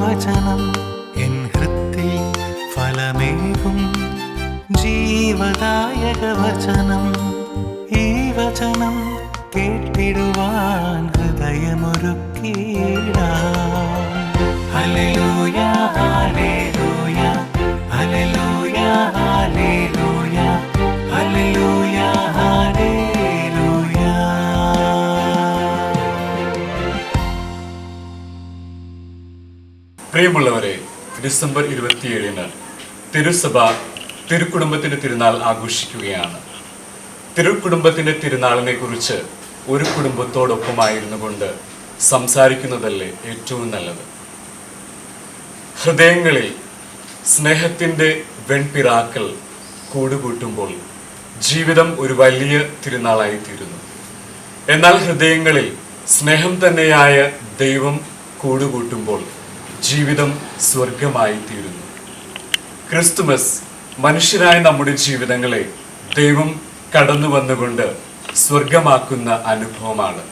വചനം എൻ ഹൃത്തിൽ ഫലമേകും ജീവദായക വചനം ഈ വചനം കേട്ടിടുവാൻ ഹൃദയമൊരുക്കീടാ ഹല്ലേലൂയ. പ്രിയമുള്ളവരെ ഡിസംബർ ഇരുപത്തിയേഴിന് തിരുസഭ തിരുക്കുടുംബത്തിന്റെ തിരുനാൾ ആഘോഷിക്കുകയാണ്. തിരുക്കുടുംബത്തിന്റെ തിരുനാളിനെ കുറിച്ച് ഒരു കുടുംബത്തോടൊപ്പമായിരുന്നു കൊണ്ട് സംസാരിക്കുന്നതല്ലേ ഏറ്റവും നല്ലത്? ഹൃദയങ്ങളിൽ സ്നേഹത്തിന്റെ വെൺപിറാക്കൾ കൂടുകൂട്ടുമ്പോൾ ജീവിതം ഒരു വലിയ തിരുനാളായി തീരുന്നു എന്നാൽ ഹൃദയങ്ങളിൽ സ്നേഹം തന്നെയായ ദൈവം കൂടുകൂട്ടുമ്പോൾ ജീവിതം സ്വർഗമായി തീരുന്നു. ക്രിസ്തുമസ് മനുഷ്യരായ നമ്മുടെ ജീവിതങ്ങളെ ദൈവം കടന്നു വന്നുകൊണ്ട് സ്വർഗമാക്കുന്ന അനുഭവമാണ്.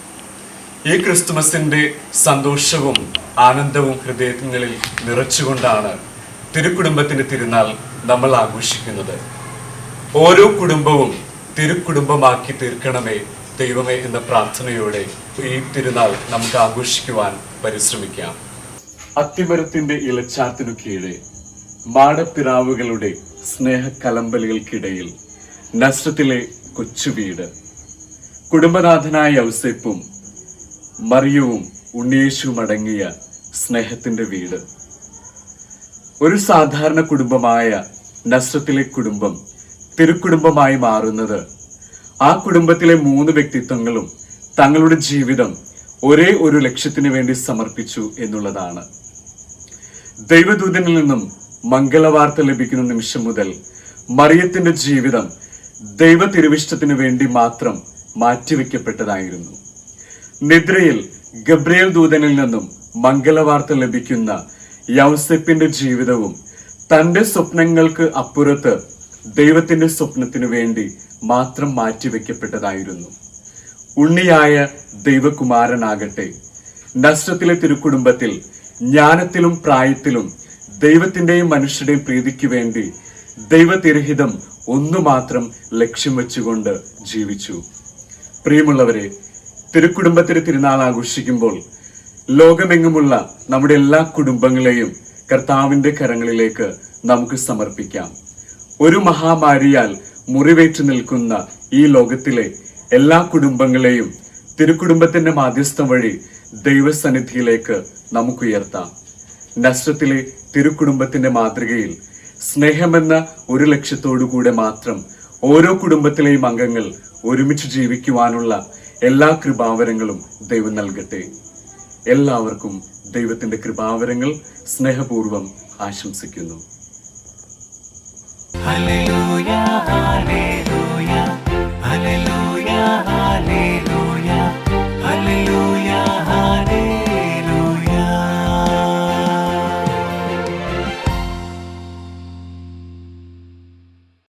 ഈ ക്രിസ്തുമസിന്റെ സന്തോഷവും ആനന്ദവും ഹൃദയങ്ങളിൽ നിറച്ചുകൊണ്ടാണ് തിരുക്കുടുംബത്തിന്റെ തിരുനാൾ നമ്മൾ ആഘോഷിക്കുന്നത്. ഓരോ കുടുംബവും തിരുക്കുടുംബമാക്കി തീർക്കണമേ ദൈവമേ എന്ന പ്രാർത്ഥനയോടെ ഈ തിരുനാൾ നമുക്ക് ആഘോഷിക്കുവാൻ പരിശ്രമിക്കാം. അത്തിമരത്തിന്റെ ഇലച്ചാത്തിനു കീഴെ മാടപ്പിറാവുകളുടെ സ്നേഹക്കലമ്പലുകൾക്കിടയിൽ നസ്രത്തിലെ കൊച്ചുവീട്. കുടുംബനാഥനായ ഔസേപ്പും മറിയവും ഉണ്ണിയേശുവും അടങ്ങിയ സ്നേഹത്തിന്റെ വീട്. ഒരു സാധാരണ കുടുംബമായ നസ്രത്തിലെ കുടുംബം തിരുക്കുടുംബമായി മാറുന്നത് ആ കുടുംബത്തിലെ മൂന്ന് വ്യക്തിത്വങ്ങളും തങ്ങളുടെ ജീവിതം ഒരേ ഒരു ലക്ഷ്യത്തിന് വേണ്ടി സമർപ്പിച്ചു എന്നുള്ളതാണ്. ദൈവദൂതനിൽ നിന്നും മംഗളവാർത്ത ലഭിക്കുന്ന നിമിഷം മുതൽ മറിയത്തിന്റെ ജീവിതം ദൈവ തിരുവിഷ്ടത്തിന് വേണ്ടി മാത്രം മാറ്റിവെക്കപ്പെട്ടതായിരുന്നു. നിദ്രയിൽ ഗബ്രിയേൽ ദൂതനിൽ നിന്നും മംഗളവാർത്ത ലഭിക്കുന്ന യൗസെപ്പിന്റെ ജീവിതവും തന്റെ സ്വപ്നങ്ങൾക്ക് അപ്പുറത്ത് ദൈവത്തിന്റെ സ്വപ്നത്തിനു വേണ്ടി മാത്രം മാറ്റിവെക്കപ്പെട്ടതായിരുന്നു. ഉണ്ണിയായ ദൈവകുമാരനാകട്ടെ നഷ്ടത്തിലെ തിരുക്കുടുംബത്തിൽ ജ്ഞാനത്തിലും പ്രായത്തിലും ദൈവത്തിന്റെയും മനുഷ്യരുടെയും പ്രീതിക്ക് വേണ്ടി ദൈവതിരഹിതം ഒന്നു മാത്രം ലക്ഷ്യം വെച്ചുകൊണ്ട് ജീവിച്ചു. പ്രിയമുള്ളവരെ തിരുക്കുടുംബത്തിന് തിരുനാൾ ആഘോഷിക്കുമ്പോൾ ലോകമെങ്ങുമുള്ള നമ്മുടെ എല്ലാ കുടുംബങ്ങളെയും കർത്താവിന്റെ കരങ്ങളിലേക്ക് നമുക്ക് സമർപ്പിക്കാം. ഒരു മഹാമാരിയാൽ മുറിവേറ്റു നിൽക്കുന്ന ഈ ലോകത്തിലെ എല്ലാ കുടുംബങ്ങളെയും തിരുക്കുടുംബത്തിന്റെ മാധ്യസ്ഥം വഴി ദൈവസന്നിധിയിലേക്ക് നമുക്ക് ഉയർത്താം നഷ്ടത്തിലെ തിരുക്കുടുംബത്തിന്റെ മാതൃകയിൽ സ്നേഹമെന്ന ഒരു ലക്ഷ്യത്തോടുകൂടെ മാത്രം ഓരോ കുടുംബത്തിലെയും അംഗങ്ങൾ ഒരുമിച്ച് ജീവിക്കുവാനുള്ള എല്ലാ കൃപാവരങ്ങളും ദൈവം നൽകട്ടെ. എല്ലാവർക്കും ദൈവത്തിന്റെ കൃപാവരങ്ങൾ സ്നേഹപൂർവം ആശംസിക്കുന്നു. Hallelujah, hallelujah.